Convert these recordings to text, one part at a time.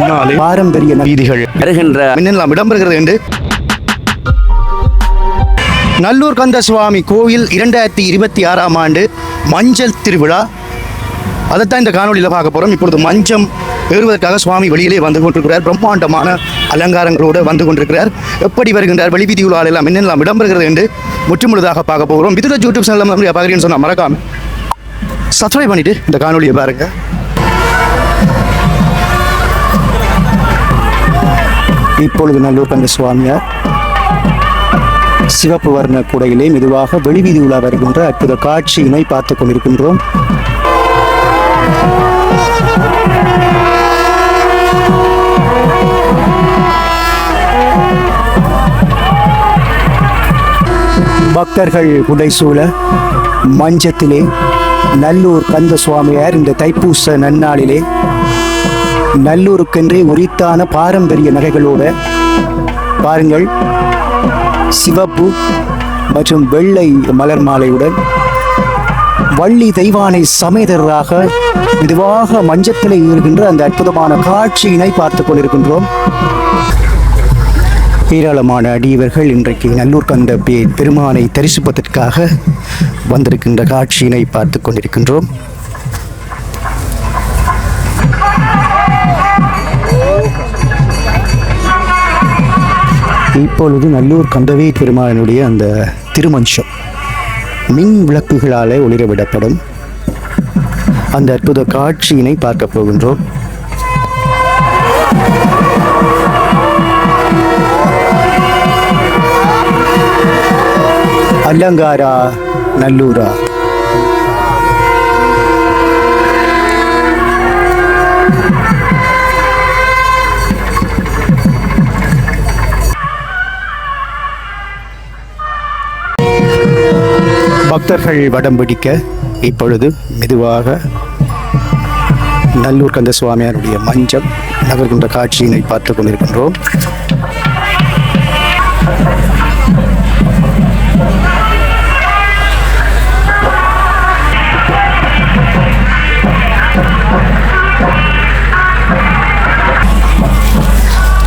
முன்னாலே பாரம்பரிய வீதிகள் வருகின்ற மின்னலாம் இடம்பெறுகிறது என்று நல்லூர் கந்த சுவாமி கோவில் இரண்டாயிரத்தி இருபத்தி ஆறாம் ஆண்டு மஞ்சள் திருவிழா. அதைத்தான் இந்த காணொலியில் பார்க்க போகிறோம் இப்பொழுது மஞ்சம் ஏறுவதற்காக சுவாமி வெளியிலே வந்து கொண்டிருக்கிறார். பிரம்மாண்டமான அலங்காரங்களோடு வந்து கொண்டிருக்கிறார். எப்படி வருகின்றார்? வெளிவீதி உலால் எல்லாம் என்னெல்லாம் இடம்பெறுகிறது என்று முற்றுமுழுதாக பார்க்க போகிறோம். விதுர யூடியூப் சேனல் பார்க்குறீங்கன்னு சொன்னால் மறக்காம சப்ஸ்கிரைப் பண்ணிட்டு இந்த காணொலியை பாருங்க. இப்பொழுது நல்லூர் கந்த சுவாமியார் சிவப்பு வர்ண கூடையிலே மெதுவாக வெளிவீதி உலா வருகின்ற அற்புத காட்சியினை பார்த்துக் கொண்டிருக்கின்றோம். பக்தர்கள் உடைசூழ மஞ்சத்திலே நல்லூர் கந்த சுவாமியார் இந்த தைப்பூச நன்னாளிலே நல்லூருக்கென்றே உரித்தான பாரம்பரிய நகைகளோட பாருங்கள். சிவப்பு மற்றும் வெள்ளை மலர் மாலையுடன் வள்ளி தெய்வானை சமேதராக மெதுவாக மஞ்சத்தில் இருக்கின்ற அந்த அற்புதமான காட்சியினை பார்த்துக் கொண்டிருக்கின்றோம். ஏராளமான அடியவர்கள் இன்றைக்கு நல்லூர் கந்த பே- பெருமானை தரிசிப்பதற்காக வந்திருக்கின்ற காட்சியினை பார்த்துக் கொண்டிருக்கின்றோம். இப்பொழுது நல்லூர் கந்தவே பெருமாளினுடைய அந்த திருமஞ்சம் மின் விளக்குகளாலே ஒளிரவிடப்படும். அந்த அற்புத காட்சியினை பார்க்க போகின்றோம். அலங்காரா நல்லூரா? பக்தர்கள் வடம் பிடிக்க இப்பொழுது மெதுவாக நல்லூர் கந்த சுவாமியாருடைய மஞ்சம் நகர்கின்ற காட்சியினை பார்த்துக் கொண்டிருக்கின்றோம்.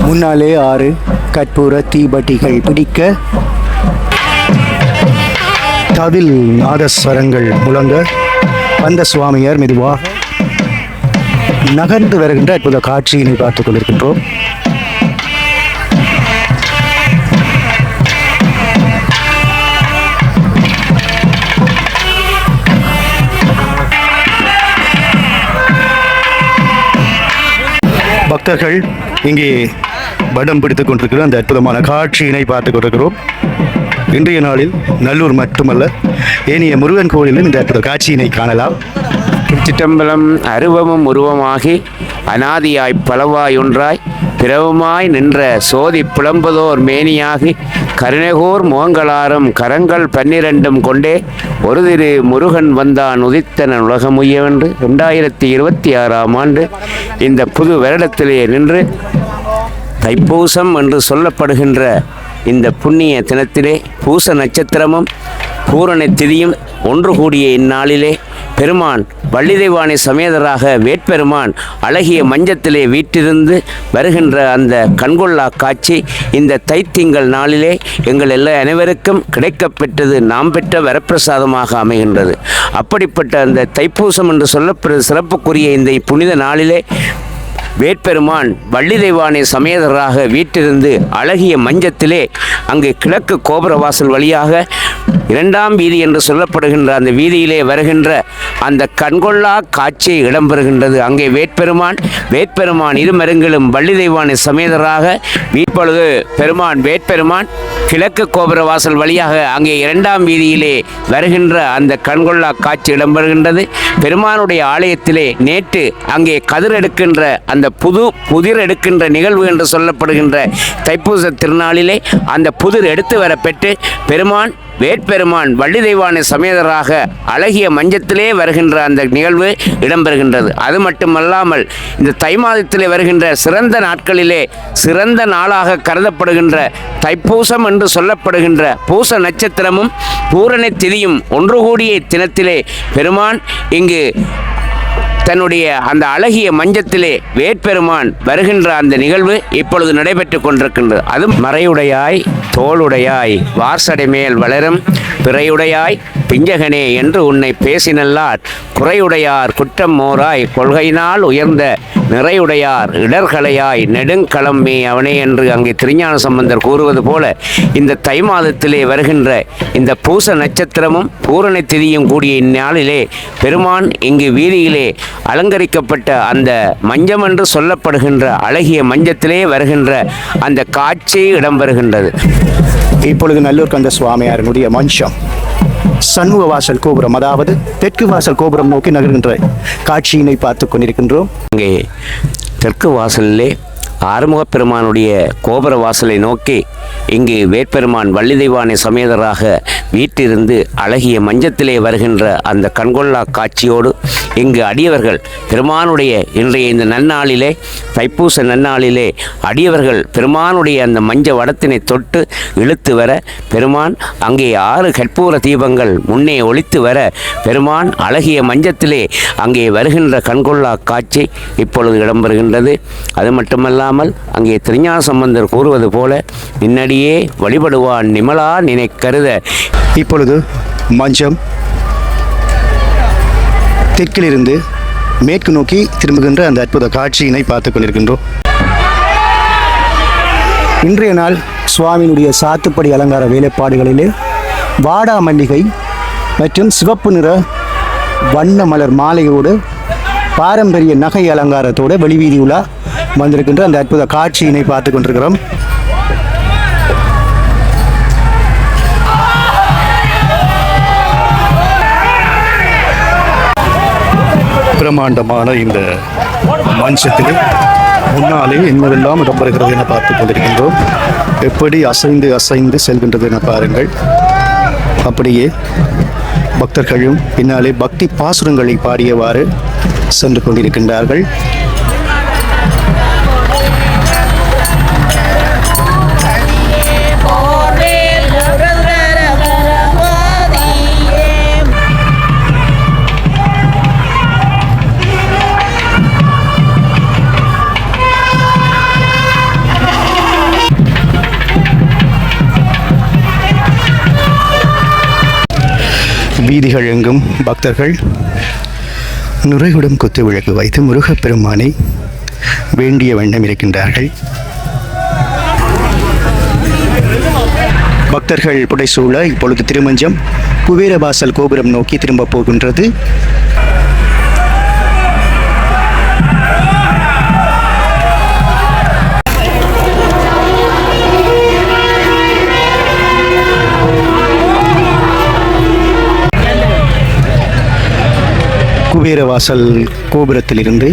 முன்னாலே ஆறு கற்பூர தீபட்டிகள் பிடிக்க தவில் நாதஸ்வரங்கள் முழங்க வந்த சுவாமியார் மெதுவாக நகர்ந்து வருகின்ற அற்புத காட்சியினை பார்த்துக் கொண்டிருக்கின்றோம். பக்தர்கள் இங்கே படம் பிடித்துக் கொண்டிருக்கிற அந்த அற்புதமான காட்சியினை பார்த்துக் கொண்டிருக்கிறோம். இன்றைய நாளில் நல்லூர் மட்டுமல்ல ஏனைய முருகன் கோயிலும் இந்த காட்சியினை காணலாம். திருச்சிட்டம்பலம் அருவமும் உருவமாகி அனாதியாய் பலவாயொன்றாய் பிறவுமாய் நின்ற சோதி புலம்புதோர் மேனியாகி கருணகோர் மோங்களாரும் கரங்கள் பன்னிரண்டும் கொண்டே ஒரு திரு முருகன் வந்தான் உதித்தன உலகமுயவென்று ரெண்டாயிரத்தி இருபத்தி ஆறாம் ஆண்டு இந்த புது வருடத்திலே நின்று தைப்பூசம் என்று சொல்லப்படுகின்ற இந்த புண்ணிய தினத்திலே பூச நட்சத்திரமும் பூரண திதியும் ஒன்று கூடிய இந்நாளிலே பெருமான் வள்ளிதெய்வானை சமேதராக வேட்பெருமான் அழகிய மஞ்சத்திலே வீட்டிருந்து வருகின்ற அந்த கண்கொள்ளா காட்சி இந்த தைத்திங்கள் நாளிலே எங்கள் எல்லா அனைவருக்கும் கிடைக்கப்பெற்றது நாம் பெற்ற வரப்பிரசாதமாக அமைகின்றது. அப்படிப்பட்ட அந்த தைப்பூசம் என்று சொல்லப்படுற சிறப்புக்குரிய இந்த புனித நாளிலே வேட்பெருமான் வள்ளி தெய்வானை சமேதராக வீட்டிருந்து அழகிய மஞ்சத்திலே அங்கு கிழக்கு கோபுர வாசல் வழியாக இரண்டாம் வீதி என்று சொல்லப்படுகின்ற அந்த வீதியிலே வருகின்ற அந்த கண்கொள்ளா காட்சி இடம்பெறுகின்றது. அங்கே வேட்பெருமான் வேட்பெருமான் இருமருங்கிலும் வள்ளி தெய்வானை சமேதராக இப்பொழுது பெருமான் வேட்பெருமான் கிழக்கு கோபுர வாசல் வழியாக அங்கே இரண்டாம் வீதியிலே வருகின்ற அந்த கண்கொள்ளா காட்சி இடம்பெறுகின்றது. பெருமானுடைய ஆலயத்திலே நேற்று அங்கே கதிர் எடுக்கின்ற அந்த புது புதிர் எடுக்கின்ற நிகழ்வு என்று சொல்லப்படுகின்ற தைப்பூச திருநாளிலே அந்த புதிர் எடுத்து வரப்பெற்று பெருமான் வேட்பெருமான் வள்ளி தெய்வானை சமேதராக அழகிய மஞ்சத்திலே வருகின்ற அந்த நிகழ்வு இடம்பெறுகின்றது. அது மட்டுமல்லாமல் இந்த தை மாதத்திலே வருகின்ற சிறந்த நாட்களிலே சிறந்த நாளாக கருதப்படுகின்ற தைப்பூசம் என்று சொல்லப்படுகின்ற பூச நட்சத்திரமும் பூரண திதியும் ஒன்று கூடிய தினத்திலே பெருமான் இங்கு தன்னுடைய அந்த அழகிய மஞ்சத்திலே வேட்பெருமான் வருகின்ற அந்த நிகழ்வு இப்பொழுது நடைபெற்று கொண்டிருக்கின்றது. அது மறையுடையாய் தோளுடையாய் வார்சடை மேல் வளரும் பிறையுடையாய் பிஞ்சகனே என்று உன்னை பேசினல்லார் குறையுடையார் குற்றம் மோராய் கொள்கையினால் உயர்ந்த நிறையுடையார் இடர்களையாய் நெடுங்களம்மே அவனே என்று அங்கே திருஞான சம்பந்தர் கூறுவது போல இந்த தை மாதத்திலே வருகின்ற இந்த பூச நட்சத்திரமும் பூரண திதியும் கூடிய இந்நாளிலே பெருமான் இங்கு வீதியிலே அலங்கரிக்கப்பட்ட அந்த மஞ்சம் என்று சொல்லப்படுகின்ற அழகிய மஞ்சத்திலே வருகின்ற அந்த காட்சி இடம்பெறுகின்றது. இப்பொழுது நல்லூர் கந்த சுவாமியாரனுடைய மஞ்சம். சண்முக வாசல் கோபுரம் அதாவது தெற்கு வாசல் கோபுரம் நோக்கி நகர்கின்ற காட்சியினை பார்த்து கொண்டிருக்கின்றோம். அங்கே தெற்கு வாசலிலே ஆறுமுகப் பெருமானுடைய கோபுர வாசலை நோக்கி இங்கு வேட்பெருமான் வள்ளி தெய்வானை சமேதராக வீட்டிலிருந்து அழகிய மஞ்சத்திலே வருகின்ற அந்த கண்கொள்ளா காட்சியோடு இங்கு அடியவர்கள் பெருமானுடைய இன்றைய இந்த நன்னாளிலே தைப்பூச நன்னாளிலே அடியவர்கள் பெருமானுடைய அந்த மஞ்ச வடத்தினை தொட்டு இழுத்து வர பெருமான் அங்கே ஆறு கற்பூர தீபங்கள் முன்னே ஒழித்து வர பெருமான் அழகிய மஞ்சத்திலே அங்கே வருகின்ற கண்கொள்ளா காட்சி இப்பொழுது இடம்பெறுகின்றது. அது மட்டுமல்லாமல் அங்கே திருஞான சம்பந்தர் கூறுவது போல நின்னடியே வழிபடுவான் நிமலா நினைக்கருத இப்பொழுது மஞ்சம் தெற்கிலிருந்து மேற்கு நோக்கி திரும்புகின்ற அந்த அற்புத காட்சியினை பார்த்து கொண்டிருக்கின்றோம். இன்றைய நாள் சுவாமியினுடைய சாத்துப்படி அலங்கார வேலைப்பாடுகளிலே வாடா மல்லிகை மற்றும் சிவப்பு நிற வண்ண மலர் மாலையோடு பாரம்பரிய நகை அலங்காரத்தோடு வெளிவீதி உலா வந்திருக்கின்ற அந்த அற்புத காட்சியினை பார்த்து கொண்டிருக்கிறோம். பிரம்மாண்டமான இந்த மஞ்சத்தில் முன்னாலே என்னவெல்லாம் இடம்பெறுகிறது என பார்த்து கொண்டிருக்கின்றோம். எப்படி அசைந்து அசைந்து செல்கின்றது என பாருங்கள். அப்படியே பக்தர்களும் பின்னாலே பக்தி பாசுரங்களை பாடியவாறு சென்று கொண்டிருக்கின்றார்கள். வீதிகள் எங்கும் பக்தர்கள் நுரையுடன் குத்து விளக்கு வைத்து முருகப்பெருமானை வேண்டிய வண்ணம் இருக்கின்றார்கள். பக்தர்கள் புடைசூழ இப்பொழுது திருமஞ்சம் குபேரவாசல் கோபுரம் நோக்கி திரும்பப் போகின்றது. குபேரவாசல் கோபுரத்திலிருந்து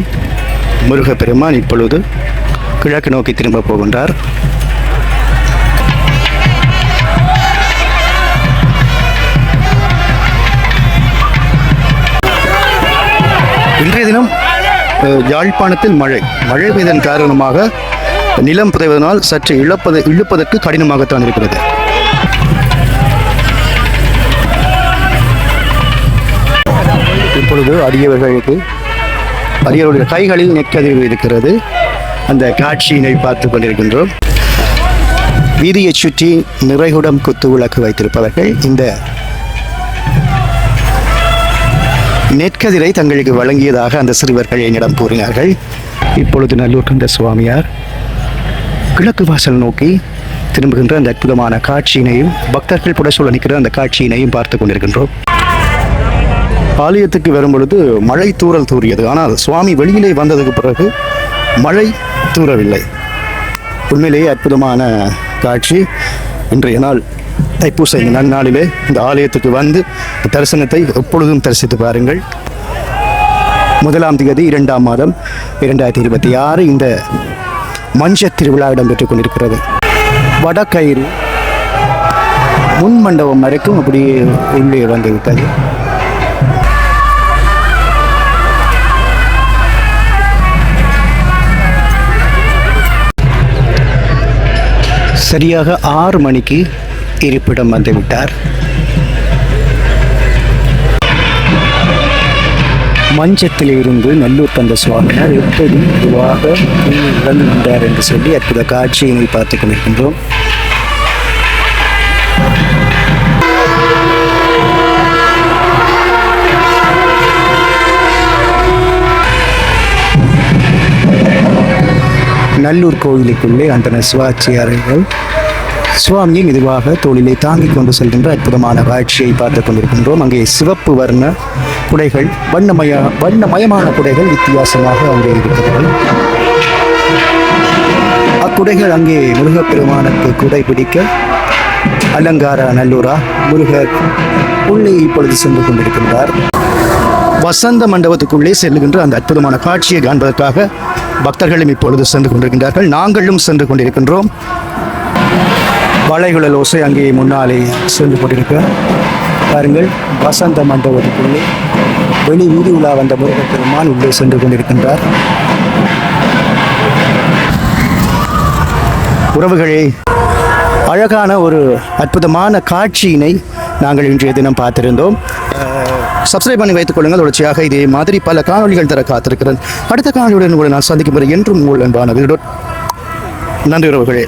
முருகப்பெருமான் இப்பொழுது கிழக்கு நோக்கி திரும்ப போகின்றார். இன்றைய தினம் அஹ், யாழ்ப்பாணத்தில் மழை. மழை பெய்தன் காரணமாக நிலம் புதைவதனால் சற்று இழப்பது இழுப்பதற்கு கடினமாகத்தான் இருக்கிறது. இப்பொழுது அரியவர்களுக்கு அடியவருடைய கைகளில் நெற்கதிர்வு இருக்கிறது. அந்த காட்சியினை பார்த்து கொண்டிருக்கின்றோம். வீதியை சுற்றி நிறைகுடம் குத்து விளக்கு வைத்திருப்பவர்கள் இந்த நெற்கதிரை தங்களுக்கு வழங்கியதாக அந்த சிறுவர்கள் என்னிடம் கூறினார்கள். இப்பொழுது நல்லூர் கந்த சுவாமியார் கிழக்கு வாசல் நோக்கி திரும்புகின்ற அந்த அற்புதமான காட்சியினையும் பக்தர்கள் புடசூழ நிற்கிற அந்த காட்சியினையும் பார்த்து கொண்டிருக்கின்றோம். ஆலயத்துக்கு வரும் பொழுது மழை தூறல் தூறியது. ஆனால் சுவாமி வெளியிலே வந்ததுக்கு பிறகு மழை தூறவில்லை. உண்மையிலேயே அற்புதமான காட்சி. இன்றைய நாள் தைப்பூச இந்த நன்னாளிலே இந்த ஆலயத்துக்கு வந்து தரிசனத்தை எப்பொழுதும் தரிசித்து பாருங்கள். முதலாம் தேதி இரண்டாம் மாதம் இரண்டாயிரத்தி இருபத்தி ஆறு இந்த மஞ்ச திருவிழா இடம்பெற்றுக் கொண்டிருக்கிறது. வடக்கயிறு முன் மண்டபம் வரைக்கும் அப்படியே உள்ளே வந்துவிட்டது சரியாக ஆறு மணிக்கு இருப்பிடம் வந்துவிட்டார். மஞ்சத்தில் இருந்து நல்லூர் தந்த சுவாமியார் எப்படி இதுவாக வந்தார் என்று சொல்லி அற்புத காட்சியினை பார்த்துக் கொண்டிருக்கின்றோம். நல்லூர் கோயிலுக்குள்ளே அந்த சிவாச்சியார்கள் சுவாமியை மெதுவாக தோளிலே தாங்கிக் கொண்டு செல்கின்ற அற்புதமான காட்சியை பார்த்து கொண்டிருக்கின்றோம். அங்கே சிவப்பு வர்ண குடைகள் வண்ணமய வண்ணமயமான குடைகள் வித்தியாசமாக அங்கே இருக்கிறது. அக்குடைகள் அங்கே முருகப்பெருமானுக்கு குடை பிடிக்க அலங்கார நல்லூரா முருகர் உள்ளே இப்பொழுது சென்று கொண்டிருக்கின்றார். வசந்த மண்டபத்துக்குள்ளே செல்லுகின்ற அந்த அற்புதமான காட்சியை காண்பதற்காக பக்தர்களும் இப்பொழுது சென்று கொண்டிருக்கின்றார்கள். நாங்களும் சென்று கொண்டிருக்கின்றோம். வளைகுழல் ஓசை அங்கே முன்னாலே சென்று கொண்டிருக்க பாருங்கள் வசந்த மண்டபத்துக்குள்ளே வெளி வீதி உலா வந்த முருகப்பெருமான் உள்ளே சென்று கொண்டிருக்கின்றார். உறவுகளே அழகான ஒரு அற்புதமான காட்சியினை நாங்கள் இன்றைய தினம் பார்த்திருந்தோம். சப்ஸ்கிரைப் பண்ணி வைத்துக் கொள்ளுங்கள். தொடர்ச்சியாக இதே மாதிரி பல காணொளிகள் தர காத்திருக்கிறேன். அடுத்த காணொலியுடன் உங்களை நான் சந்திக்கும் வரை என்றும் உங்கள் அன்பான நன்றி உறவுகளே.